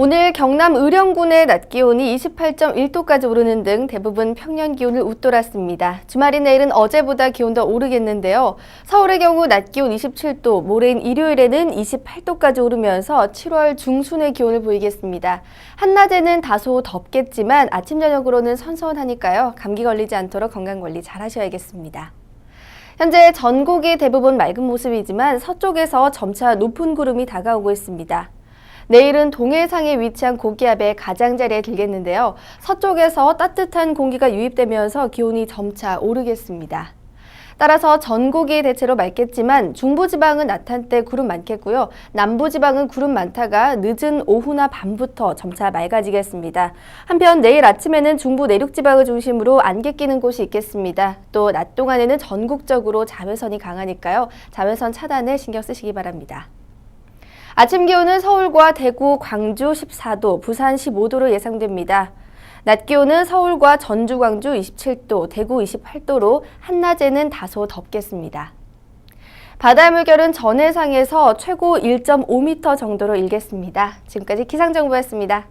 오늘 경남 의령군의 낮 기온이 28.1도까지 오르는 등 대부분 평년 기온을 웃돌았습니다. 주말인 내일은 어제보다 기온 더 오르겠는데요. 서울의 경우 낮 기온 27도, 모레인 일요일에는 28도까지 오르면서 7월 중순의 기온을 보이겠습니다. 한낮에는 다소 덥겠지만 아침 저녁으로는 선선하니까요. 감기 걸리지 않도록 건강 관리 잘 하셔야겠습니다. 현재 전국이 대부분 맑은 모습이지만 서쪽에서 점차 높은 구름이 다가오고 있습니다. 내일은 동해상에 위치한 고기압의 가장자리에 들겠는데요. 서쪽에서 따뜻한 공기가 유입되면서 기온이 점차 오르겠습니다. 따라서 전국이 대체로 맑겠지만 중부지방은 낮 한 때 구름 많겠고요. 남부지방은 구름 많다가 늦은 오후나 밤부터 점차 맑아지겠습니다. 한편 내일 아침에는 중부 내륙지방을 중심으로 안개 끼는 곳이 있겠습니다. 또 낮 동안에는 전국적으로 자외선이 강하니까요. 자외선 차단에 신경 쓰시기 바랍니다. 아침 기온은 서울과 대구, 광주 14도, 부산 15도로 예상됩니다. 낮 기온은 서울과 전주, 광주 27도, 대구 28도로 한낮에는 다소 덥겠습니다. 바다 물결은 전해상에서 최고 1.5m 정도로 일겠습니다. 지금까지 기상정보였습니다.